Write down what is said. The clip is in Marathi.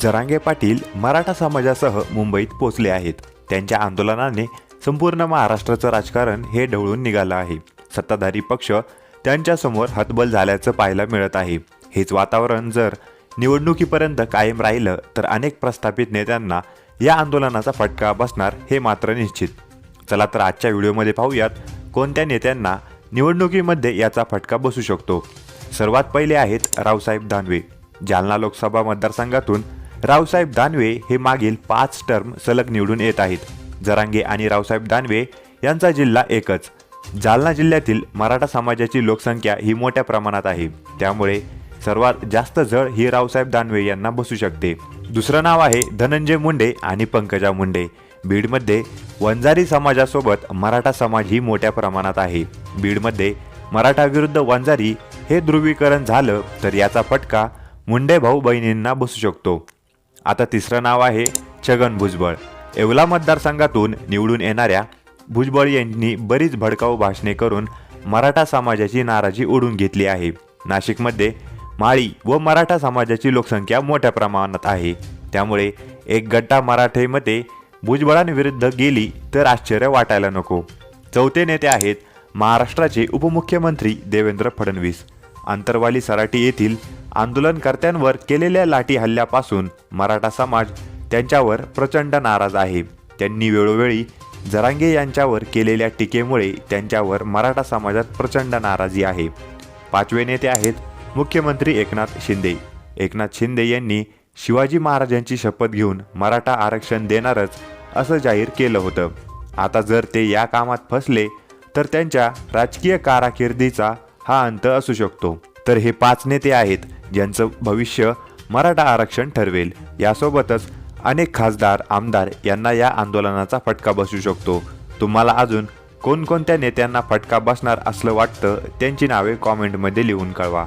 जरांगे पाटील मराठा समाजासह मुंबईत पोचले आहेत. त्यांच्या आंदोलनाने संपूर्ण महाराष्ट्राचं राजकारण हे ढवळून निघालं आहे. सत्ताधारी पक्ष त्यांच्यासमोर हतबल झाल्याचं पाहायला मिळत आहे. हेच वातावरण जर निवडणुकीपर्यंत कायम राहिलं तर अनेक प्रस्थापित नेत्यांना या आंदोलनाचा फटका बसणार हे मात्र निश्चित. चला तर आजच्या व्हिडिओमध्ये पाहूयात कोणत्या नेत्यांना निवडणुकीमध्ये याचा फटका बसू शकतो. सर्वात पहिले आहेत रावसाहेब दानवे. जालना लोकसभा मतदारसंघातून रावसाहेब दानवे हे मागील पाच टर्म सलग निवडून येत आहेत. जरांगे आणि रावसाहेब दानवे यांचा जिल्हा एकच. जालना जिल्ह्यातील मराठा समाजाची लोकसंख्या ही मोठ्या प्रमाणात आहे. त्यामुळे सर्वात जास्त जळ ही रावसाहेब दानवे यांना बसू शकते. दुसरं नाव आहे धनंजय मुंडे आणि पंकजा मुंडे. बीडमध्ये वंजारी समाजासोबत मराठा समाज ही मोठ्या प्रमाणात आहे. बीडमध्ये मराठा विरुद्ध वंजारी हे ध्रुवीकरण झालं तर याचा फटका मुंडे भाऊ बहिणींना बसू शकतो. आता तिसरं नाव आहे छगन भुजबळ. येवला मतदारसंघातून निवडून येणाऱ्या भुजबळ यांनी बरीच भडकाऊ भाषणे करून मराठा समाजाची नाराजी ओढून घेतली आहे. नाशिकमध्ये माळी व मराठा समाजाची लोकसंख्या मोठ्या प्रमाणात आहे. त्यामुळे एक गड्डा मराठेमध्ये भुजबळांविरुद्ध गेली तर आश्चर्य वाटायला नको. चौथे नेते आहेत महाराष्ट्राचे उपमुख्यमंत्री देवेंद्र फडणवीस. आंतरवाली सराटी येथील आंदोलनकर्त्यांवर केलेल्या लाठी हल्ल्यापासून मराठा समाज त्यांच्यावर प्रचंड नाराज आहे. त्यांनी वेळोवेळी जरांगे यांच्यावर केलेल्या टीकेमुळे त्यांच्यावर मराठा समाजात प्रचंड नाराजी आहे. पाचवे नेते आहेत मुख्यमंत्री एकनाथ शिंदे. एकनाथ शिंदे यांनी शिवाजी महाराजांची शपथ घेऊन मराठा आरक्षण देणारच असं जाहीर केलं होतं. आता जर ते या कामात फसले तर त्यांच्या राजकीय कारकिर्दीचा हा अंत असू शकतो. तर हे पाच नेते आहेत ज्यांचं भविष्य मराठा आरक्षण ठरवेल. यासोबतच अनेक खासदार आमदार यांना या आंदोलनाचा फटका बसू शकतो. तुम्हाला अजून कोणकोणत्या नेत्यांना फटका बसणार असलं वाटतं त्यांची नावे कॉमेंटमध्ये लिहून कळवा.